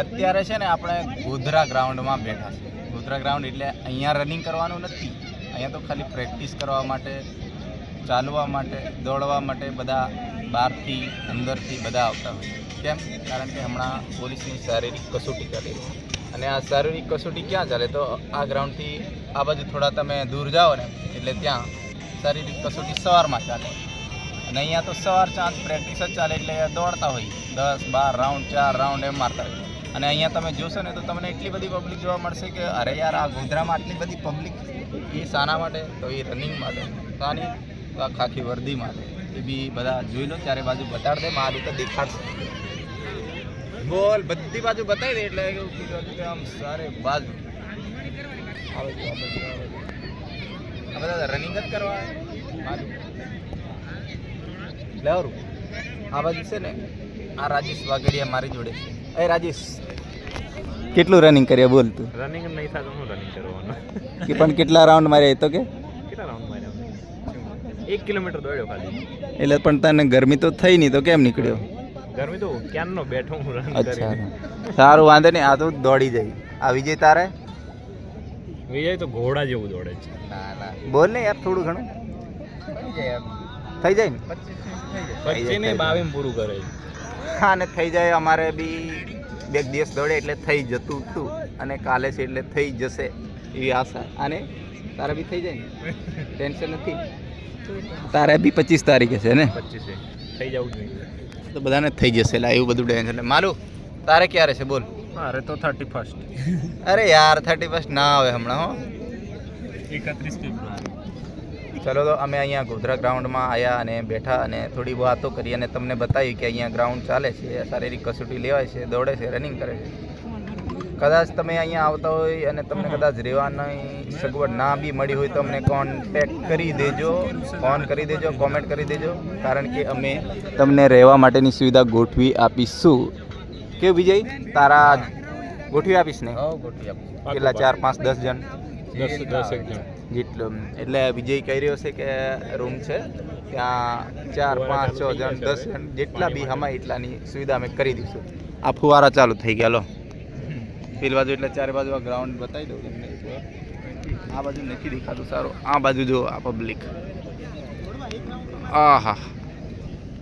અત્યારે છે ને આપણે ગોધરા ગ્રાઉન્ડમાં બેઠા છે ગોધરા ગ્રાઉન્ડ એટલે અહીંયા રનિંગ કરવાનું નથી. અહીંયા તો ખાલી પ્રેક્ટિસ કરવા માટે, ચાલવા માટે, દોડવા માટે બધા બહારથી, અંદરથી બધા આવતા હોય કેમ? કારણ કે હમણાં પોલીસની શારીરિક કસોટી કરી અને આ શારીરિક કસોટી ક્યાં ચાલે? તો આ ગ્રાઉન્ડથી આ બાજુ થોડા તમે દૂર જાઓ ને, એટલે ત્યાં શારીરિક કસોટી સવારમાં ચાલે. અને અહીંયા તો સવાર ચાન્સ પ્રેક્ટિસ જ ચાલે એટલે દોડતા હોય. દસ, બાર રાઉન્ડ ચાર રાઉન્ડ એમ મારતા હોય. અને અહીંયા તમે જોશો ને તો તમને એટલી બધી પબ્લિક જોવા મળશે કે અરે યાર, આ ગોધરામાં આટલી બધી પબ્લિક એ શાના માટે? તો એ રનિંગ માટે. શાની તો આ ખાખી વર્દી માટે. એ બી બધા જોઈ લો, ચારે બાજુ બતાડ દે મારું તો દેખાડશે. બોલ, બધી બાજુ બતાવી દે એટલે કે આમ સારે બાજુ. આ બધા રનિંગ જ કરવા બાજુ લેવરું આ બાજુ છે ને આ રાજેશ વાગડિયા મારી જોડે છે. એ રાજેશ. કેટલું રનિંગ કર્યા? બોલ તું. રનિંગ નહીં થતું હું રનિંગ કરવાનું. કે પણ કેટલા રાઉન્ડ માર્યા તો કે? કેટલા રાઉન્ડ માર્યા એક કિલોમીટર દોડ્યો ખાલી. એટલે પણ તને ગરમી તો થઈ નહીં તો કેમ નીકળ્યો? ગરમી તો ક્યાંનો બેઠો હું રન અચ્છા. કરી સારું વાંધો નહીં આ તો દોડી જાય. આ વિજય તારે? વિજય તો ઘોડા જેવું દોડે છે. ના ના. બોલ ને યાર થોડું ઘણું. થઈ જાય ને? પચીસ ને બાવીસ પૂરું કરે હા ને થઈ જાય અમારે બી બે દિવસ દોડે એટલે થઈ જતું હતું અને કાલે છે એટલે થઈ જશે એવી આશા. અને તારે બી થઈ જાય ને? ટેન્શન નથી. તારે બી પચીસ તારીખે છે ને? પચીસે. થઈ જવું જોઈએ. તો બધાને થઈ જશે એટલે એવું બધું ટેન્શન. એટલે માલું તારે ક્યારે છે? બોલ. મારે તો થર્ટી ફર્સ્ટ અરે યાર થર્ટી ફર્સ્ટ ના આવે હમણાં હો. એકત્રીસ ફેબ્રુઆરી. ચલો તો અમે અહીંયા ગોધરા ગ્રાઉન્ડમાં આવ્યા અને બેઠા અને થોડી વાતો કરી અને તમને બતાવી કે અહીંયા ગ્રાઉન્ડ ચાલે છે શારીરિક કસોટી લેવાય છે દોડે છે રનિંગ કરે છે. કદાચ તમે અહીંયા આવતા હોય અને તમને કદાચ રહેવાની સગવડ ના બી મળી હોય તો અમને કોન્ટેક કરી દેજો ફોન કરી દેજો કોમેન્ટ કરી દેજો કારણ કે અમે તમને રહેવા માટેની સુવિધા ગોઠવી આપીશું. કે વિજય? તારા ગોઠવી આપીશ ને? કેટલા ચાર પાંચ દસ જણ? જેટલું એટલે વિજય કહી રહ્યો છે કે રૂમ છે ત્યાં ચાર પાંચ છ જણ દસ જણ જેટલા બી હમાય એટલાની સુવિધા અમે કરી દઈશું. આ ફુવારા ચાલુ થઈ ગયા લો. પેલી બાજુ એટલે ચારે બાજુ આ ગ્રાઉન્ડ બતાવી દઉં તમને આ બાજુ નથી દેખાતું સારું. આ બાજુ જો આ પબ્લિક આ હા